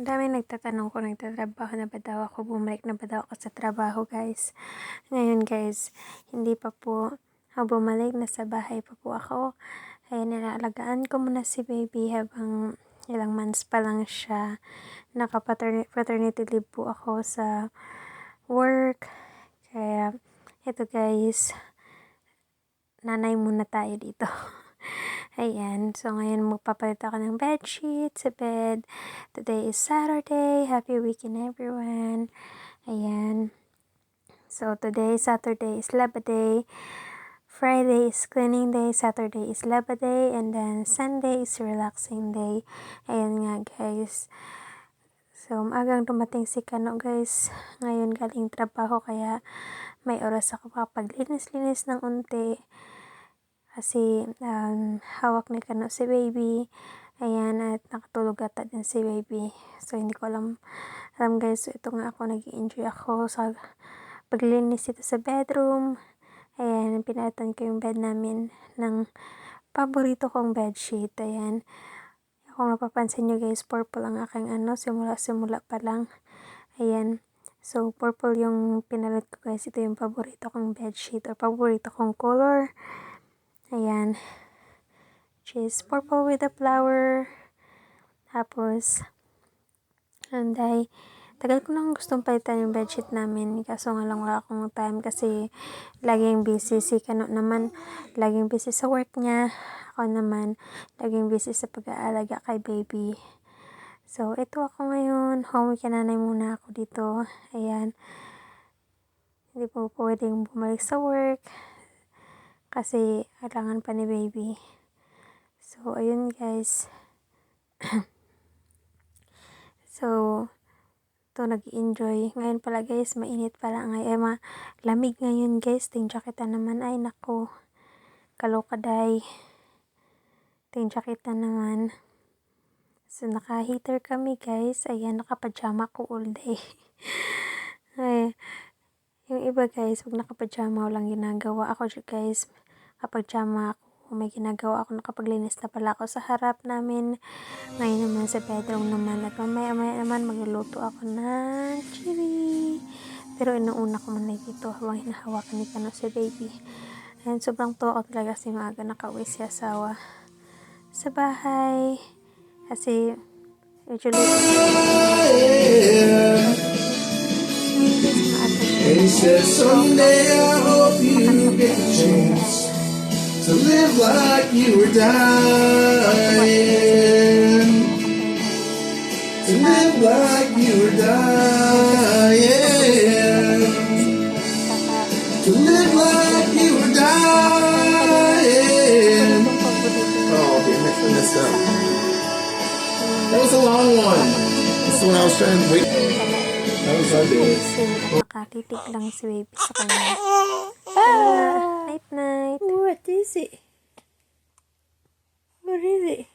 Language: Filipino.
Ang dami nagtatanong kung nagtatrabaho na ba daw ako, bumalik na ba daw ako sa trabaho guys. Ngayon guys, hindi pa po ako bumalik, nasa bahay pa po ako. Kaya nilaalagaan ko muna si baby habang ilang months pa lang siya. Naka-paternity leave po ako sa work. Kaya ito guys, nanay muna tayo dito. Ayan. So, ngayon magpapalit ako ng bedsheet sa bed. Today is Saturday. Happy weekend everyone. Ayan. So, today, Saturday is Laba Day. Friday is cleaning day. Saturday is Laba Day. And then, Sunday is relaxing day. Ayan nga, guys. So, maagang dumating si Kano, guys. Ngayon, galing trabaho. Kaya, may oras ako papaglinis-linis ng unti kasi um, hawak ni Kano si baby. Ayan, at nakatulog ata din si baby. So, hindi ko alam. Alam guys, so ito nga ako, nag enjoy ako sa paglinis ito sa bedroom. Ayan, pinatan ko yung bed namin ng paborito kong bedsheet. Ayan. Kung napapansin nyo guys, purple ang aking ano, simula-simula pa lang. Ayan. So, purple yung pinalit ko guys. Ito yung paborito kong bedsheet or paborito kong color. Ayan. Which is purple with a flower. Tapos, anday, tagal ko nang gustong palitan yung bedsheet namin. Kaso nga lang wala akong time kasi laging busy si Kano naman. Laging busy sa work niya. Ako naman, laging busy sa pag-aalaga kay baby. So, ito ako ngayon. Home nanay muna ako dito. Ayan. Hindi po pwedeng bumalik sa work kasi kailangan pa ni baby. So, ayun guys. so, to nag-enjoy. Ngayon pala guys, mainit pala ngayon. Eh, ma lamig ngayon guys. Ting jaketa naman. Ay, nako. Kalokaday. Ting jaketa naman. So, naka-heater kami guys. Ayan, naka-pajama ko all day. Ay, yung iba guys, pag nakapajama walang ginagawa. Ako guys, kapag jama ako, may ginagawa ako, nakapaglinis na pala ako sa harap namin. Ngayon naman sa bedroom naman. At mamaya maya naman magluluto ako ng chili. Pero inuuna ko muna dito habang hinahawakan ni Kano si baby. And sobrang tuwa ko talaga si maaga nakauwi si asawa sa bahay. Kasi And said, someday I hope you get a chance to live like you were dying. To live like you were dying. To live like you were dying. Oh, damn it, I messed up. That was a long one. That's the one I was trying to wait. Nakatitig lang si baby sa kanya. Ah, night night. What is it? What is it? What is it?